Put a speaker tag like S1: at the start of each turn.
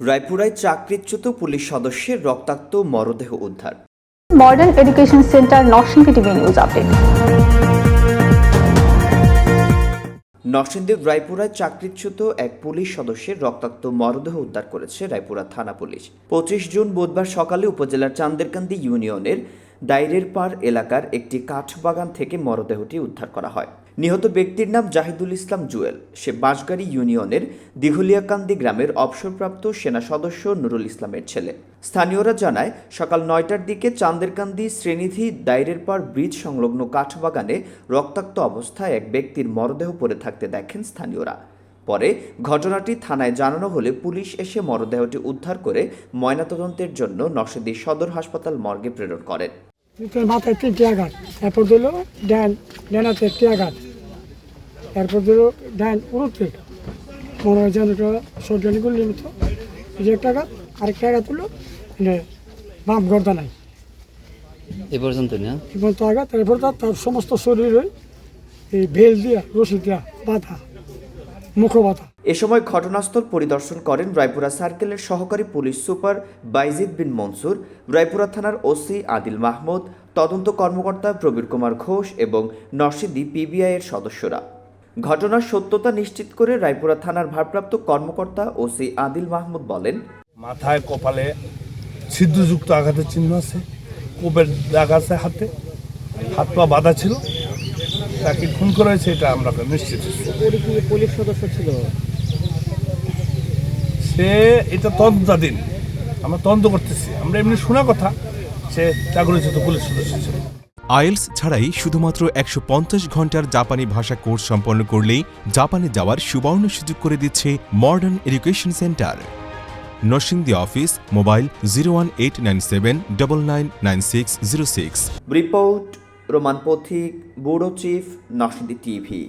S1: রায়পুরায় চাকরিচ্যুত পুলিশ সদস্যের রক্তাক্ত মরদেহ উদ্ধার।
S2: Modern education centre Narsingdi TV news update.
S1: নরসিংদীর রায়পুরায় চাকরিচ্যুত এক পুলিশ সদস্যের রক্তাক্ত মরদেহ উদ্ধার করেছে রায়পুরা থানা পুলিশ। পঁচিশ জুন বুধবার সকালে উপজেলার চান্দেরকান্দি ইউনিয়নের দাইরের পার এলাকার একটি কাঠবাগান থেকে মরদেহটি উদ্ধার করা হয়। নিহত ব্যক্তির নাম জাহিদুল ইসলাম জুয়েল। সে বাঁশগাড়ি ইউনিয়নের দিঘলিয়াকান্দি গ্রামের অবসরপ্রাপ্ত সেনা সদস্য নুরুল ইসলামের ছেলে। স্থানীয়রা জানায়, সকাল নয়টার দিকে চান্দেরকান্দি শ্রেণীধি দাইরের পার ব্রিজ সংলগ্ন কাঠবাগানে রক্তাক্ত অবস্থায় এক ব্যক্তির মরদেহ পড়ে থাকতে দেখেন স্থানীয়রা। পরে ঘটনাটি থানায় জানানো হলে পুলিশ এসে মরদেহটি উদ্ধার করে ময়নাতদন্তের জন্য নরসিংদী সদর হাসপাতাল মর্গে প্রেরণ করেন।
S3: মাথায় তিনটি আঘাত। এরপর দিল ডান ডানাতে একটি আঘাত। এরপর দিল ডান উড়ুতে মনে হয় যেন সর্জনী করলি মতো এই যে একটা আঘাত আরেকটা আঘাত হলো মানে বাম গর্দা নাই।
S4: এ পর্যন্ত না?
S3: এবং তো আঘাত এরপর তার সমস্ত শরীরে এই ভেল দিয়া রশি দিয়া বাধা মুখ বাধা
S1: এ সময় ঘটনাস্থল পরিদর্শন করেন রায়পুরা সার্কেলের সহকারী পুলিশ সুপার বাইজিদ বিন মনসুর রায়পুরা থানার ওসি আদিল মাহমুদ তদন্ত কর্মকর্তা প্রবীর কুমার ঘোষ এবং নরসিংদী পিবিআই এর সদস্যরা। ঘটনার সত্যতা নিশ্চিত করে রায়পুরা থানার ভারপ্রাপ্ত কর্মকর্তা ওসি আদিল মাহমুদ বলেন
S5: মাথায় কপালে ছিদ্রযুক্ত আঘাতের চিহ্ন আছে কোপের দাগ আছে হাতে হাত পা বাঁধা ছিল তাকে খুন করা হয়েছে এটা আমরা নিশ্চিত
S3: পুলিশ সদস্য ছিল?
S5: সে এটা তদন্তাধীন। আমরা তদন্ত করতেছি। আমরা এমনি শোনা কথা সে চাকরিচ্যুত পুলিশ সদস্য ছিল।
S6: আইএলস ছাড়াই শুধুমাত্র একশো পঞ্চাশ ঘণ্টার জাপানি ভাষা কোর্স সম্পন্ন করলেই জাপানে যাওয়ার সুবর্ণ সুযোগ করে দিচ্ছে modern education centre. Narsingdi office, mobile zero one eight nine seven double nine nine six zero six.
S1: Report, Roman Pathik, bureau chief, Narsingdi TV.